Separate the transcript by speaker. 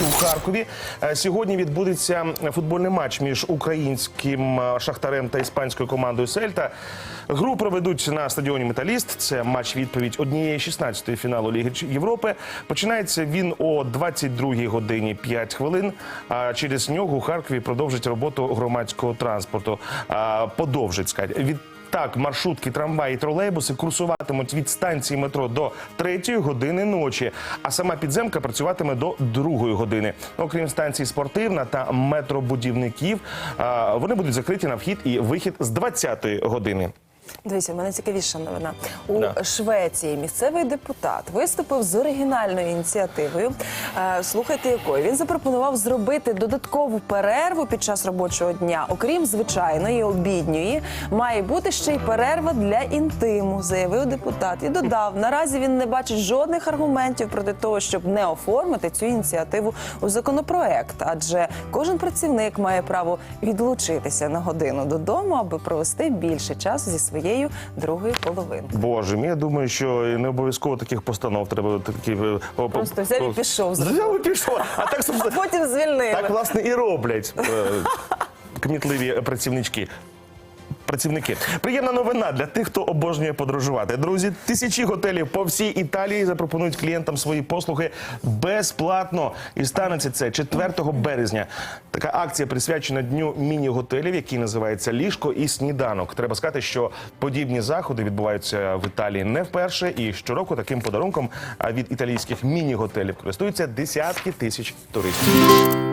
Speaker 1: У Харкові Е, сьогодні відбудеться футбольний матч між українським е, шахтарем та іспанською командою Сельта. Гру проведуть на стадіоні Металіст. Це матч відповідь однієї 16-ї фіналу Ліги Європи. Починається він о 22-й годині 5 хвилин. А через нього у Харкові продовжить роботу громадського транспорту. Подовжить сказати. від так, маршрутки, трамваї, тролейбуси курсуватимуть від станції метро до 3 години ночі, а сама підземка працюватиме до 2 години. Окрім станції спортивна та метробудівників, вони будуть закриті на вхід і вихід з 20 години.
Speaker 2: Дивіться, в мене цікавіша новина. У
Speaker 1: Да.
Speaker 2: Швеції місцевий депутат виступив з оригінальною ініціативою. Е, Слухайте, якої він запропонував зробити додаткову перерву під час робочого дня. Окрім звичайної обідньої, має бути ще й перерва для інтиму, заявив депутат. І додав: наразі він не бачить жодних аргументів проти того, щоб не оформити цю ініціативу у законопроект, адже кожен працівник має право відлучитися на годину додому, аби провести більше часу зі своєю другою половинкою.
Speaker 1: Боже мій, я думаю, що не обов'язково таких постанов треба такі е,
Speaker 2: Просто взяв і пішов.
Speaker 1: Взяв і пішов. А так собственно,
Speaker 2: Потім звільнили.
Speaker 1: Так, власне, і роблять е, кмітливі працівнички. Працівники, приємна новина для тих, хто обожнює подорожувати. Друзі, тисячі готелів по всій Італії запропонують клієнтам свої послуги безплатно. І станеться це 4 березня. Така акція присвячена дню міні-готелів, який називається Ліжко і сніданок. Треба сказати, що подібні заходи відбуваються в Італії не вперше, і щороку таким подарунком від італійських міні-готелів користуються десятки тисяч туристів.